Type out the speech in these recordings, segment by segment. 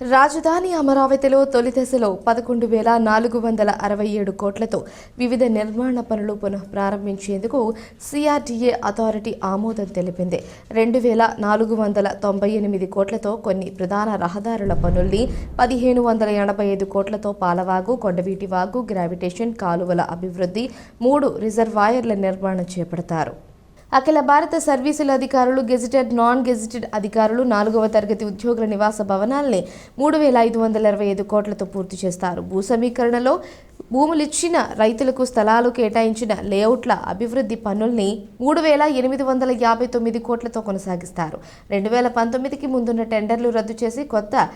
రాజధాని అమరావతిలో తొలి దశలో పదకొండు వేల నాలుగు వందల అరవై ఏడు కోట్లతో వివిధ నిర్మాణ పనులు పునః ప్రారంభించేందుకు సిఆర్డీఏ అథారిటీ ఆమోదం తెలిపింది. రెండు వేల నాలుగు వందల తొంభై ఎనిమిది కోట్లతో కొన్ని ప్రధాన రహదారుల పనుల్ని పదిహేను వందల ఎనభై ఐదు కోట్లతో పాలవాగు కొండవీటి వాగు గ్రావిటేషన్ కాలువల అభివృద్ధి మూడు రిజర్వాయర్ల నిర్మాణం చేపడతారు. అఖిల భారత సర్వీసుల అధికారులు గెజిటెడ్ నాన్ గెజిటెడ్ అధికారులు నాలుగవ తరగతి ఉద్యోగుల నివాస భవనాల్ని మూడు వేల ఐదు వందల ఇరవై ఐదు కోట్లతో పూర్తి చేస్తారు. భూ సమీకరణలో భూములిచ్చిన రైతులకు స్థలాలు కేటాయించిన లేఅవుట్ల అభివృద్ధి పనుల్ని మూడు వేల ఎనిమిది వందల యాభై తొమ్మిది కోట్లతో కొనసాగిస్తారు. రెండు వేల పంతొమ్మిదికి ముందున్న టెండర్లు రద్దు చేసి కొత్త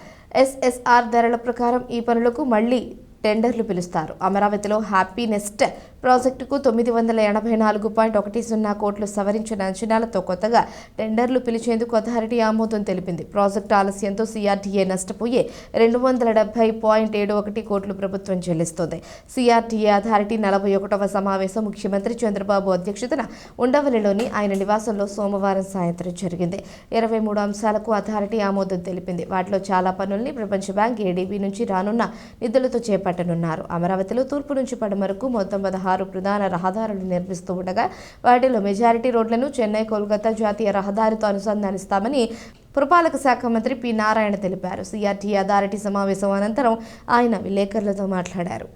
ఎస్ఎస్ఆర్ ధరల ప్రకారం ఈ పనులకు మళ్ళీ టెండర్లు పిలుస్తారు. అమరావతిలో హ్యాపీ నెస్ట్ ప్రాజెక్టుకు తొమ్మిది వందల ఎనభై నాలుగు పాయింట్ ఒకటి సున్నా కోట్లు సవరించిన అంచనాలతో కొత్తగా టెండర్లు పిలిచేందుకు అథారిటీ ఆమోదం తెలిపింది. ప్రాజెక్టు ఆలస్యంతో సిఆర్టీఏ నష్టపోయే రెండు వందల డెబ్బై పాయింట్ ఏడు ఒకటి కోట్లు ప్రభుత్వం చెల్లిస్తోంది. సిఆర్టీఏ అథారిటీ నలభై ఒకటవ సమావేశం ముఖ్యమంత్రి చంద్రబాబు అధ్యక్షతన ఉండవల్లిలోని ఆయన నివాసంలో సోమవారం సాయంత్రం జరిగింది. ఇరవై మూడు అంశాలకు అథారిటీ ఆమోదం తెలిపింది. వాటిలో చాలా పనుల్ని ప్రపంచ బ్యాంక్ ఏడీబీ నుంచి రానున్న నిధులతో చేపట్టనున్నారు అమరావతిలో తూర్పు నుంచి పడమరకు మొత్తం పదహారు ప్రధాన రహదారులు నిర్మిస్తూ ఉండగా వాటిలో మెజారిటీ రోడ్లను చెన్నై కోల్కతా జాతీయ రహదారితో అనుసంధానిస్తామని పురపాలక శాఖ మంత్రి పి. నారాయణ తెలిపారు. సిఆర్టీ అథారిటీ సమావేశం అనంతరం ఆయన విలేకరులతో మాట్లాడారు.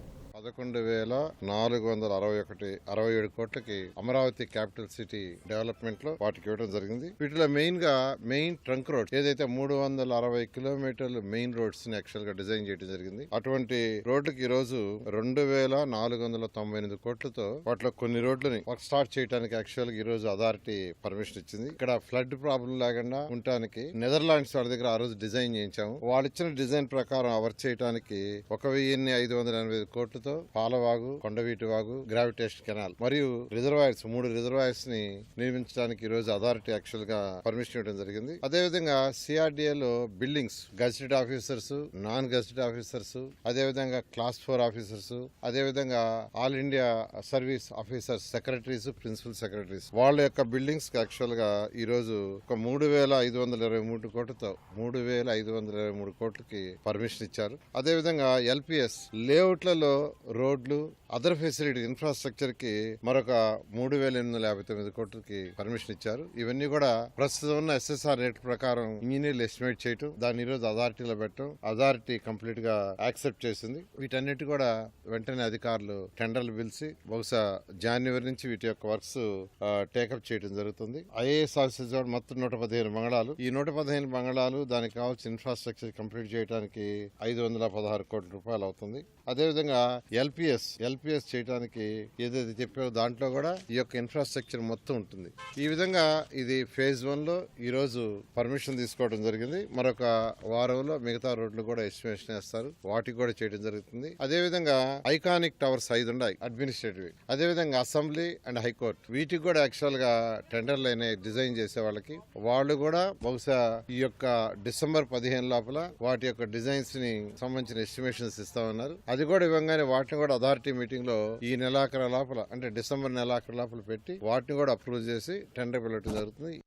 పదకొండు వేల నాలుగు వందల అరవై ఒకటి అరవై ఏడు కోట్లకి అమరావతి క్యాపిటల్ సిటీ డెవలప్మెంట్లో వాటికి ఇవ్వడం జరిగింది. వీటిలో మెయిన్గా మెయిన్ ట్రంక్ రోడ్ ఏదైతే మూడు వందల అరవై కిలోమీటర్లు మెయిన్ రోడ్స్ని యాక్చువల్గా డిజైన్ చేయడం జరిగింది. అటువంటి రోడ్లకి ఈ రోజు రెండు వేల నాలుగు వందల తొంభై ఎనిమిది కోట్లతో వాటిలో కొన్ని రోడ్లని వర్క్ స్టార్ట్ చేయడానికి యాక్చువల్గా ఈ రోజు అథారిటీ పర్మిషన్ ఇచ్చింది. ఇక్కడ ఫ్లడ్ ప్రాబ్లం లేకుండా ఉండటానికి నెదర్లాండ్స్ వాళ్ళ దగ్గర ఆ రోజు డిజైన్ చేయించాము. వాళ్ళు ఇచ్చిన డిజైన్ ప్రకారం అవర్ వర్క్ చేయడానికి ఒక వెయ్యిన్ని ఐదు వందల ఎనభై కోట్లతో పాలవాగు కొండవీటి వాగు గ్రావిటేషన్ కెనాల్ మరియు రిజర్వాయర్స్ మూడు రిజర్వాయర్స్ని నిర్మించడానికి ఈ రోజు అథారిటీ యాక్చువల్గా పర్మిషన్ ఇవ్వడం జరిగింది. అదేవిధంగా సిఆర్డిఏ లో buildings gazetted officers non gazetted officers అదేవిధంగా క్లాస్ ఫోర్ ఆఫీసర్స్ అదేవిధంగా all India service officers secretaries principal secretaries వాళ్ళ యొక్క బిల్డింగ్స్ యాక్చువల్గా ఈ రోజు ఒక మూడు వేల ఐదు వందల ఇరవై మూడు కోట్లతో మూడు వేల ఐదు వందల ఇరవై మూడు కోట్లకి పర్మిషన్ ఇచ్చారు. అదేవిధంగా ఎల్పిఎస్ లేఅవుట్లలో రోడ్లు అదర్ ఫెసిలిటీ ఇన్ఫ్రాస్ట్రక్చర్కి మరొక మూడు వేల ఎనిమిది వందల యాభై తొమ్మిది కోట్లకి పర్మిషన్ ఇచ్చారు. ఇవన్నీ కూడా ప్రస్తుతం ఉన్న ఎస్ఎస్ఆర్ రేట్ ప్రకారం ఇంజనీర్లు ఎస్టిమేట్ చేయటం దాన్ని ఈరోజు అథారిటీలో పెట్టడం అథారిటీ కంప్లీట్గా యాక్సెప్ట్ చేసింది. వీటన్నిటి కూడా వెంటనే అధికారులు టెండర్లు పిలిచి బహుశా జాన్యువరి నుంచి వీటి యొక్క వర్క్స్ టేకప్ చేయడం జరుగుతుంది. ఐఏఎస్ ఆఫీసర్స్ మొత్తం నూట పదిహేను బంగళాలు. ఈ నూట పదిహేను బంగళాలు దానికి కావాల్సిన ఇన్ఫ్రాస్ట్రక్చర్ కంప్లీట్ చేయడానికి ఐదు వందల పదహారు కోట్ల రూపాయలు అవుతుంది. అదేవిధంగా ఎల్పిఎస్ ఎల్పిఎస్ చేయడానికి ఏదైతే చెప్పారో దాంట్లో కూడా ఈ యొక్క ఇన్ఫ్రాస్ట్రక్చర్ మొత్తం ఉంటుంది. ఈ విధంగా ఇది ఫేజ్ వన్లో ఈ రోజు పర్మిషన్ తీసుకోవడం జరిగింది. మరొక వారంలో మిగతా రోడ్లు కూడా ఎస్టిమేషన్ వేస్తారు. వాటికి కూడా చేయడం జరుగుతుంది. అదే విధంగా ఐకానిక్ టవర్స్ ఐదు ఉన్నాయి అడ్మినిస్ట్రేటివ్ అదే విధంగా అసెంబ్లీ అండ్ హైకోర్టు వీటికి కూడా యాక్చువల్గా టెండర్లు అయినాయి డిజైన్ చేసే వాళ్ళకి. వాళ్ళు కూడా బహుశా ఈ యొక్క డిసెంబర్ పదిహేను లోపల వాటి యొక్క డిజైన్స్ని సంబంధించిన ఎస్టిమేషన్స్ ఇస్తామన్నారు. అది కూడా ఇవ్వగానే వాటిని కూడా అథారిటీ మీటింగ్ లో ఈ నెలాఖరు లోపల అంటే డిసెంబర్ నెలాఖరు లోపల పెట్టి వాటిని కూడా అప్రూవ్ చేసి టెండర్ పిలవటం జరుగుతుంది.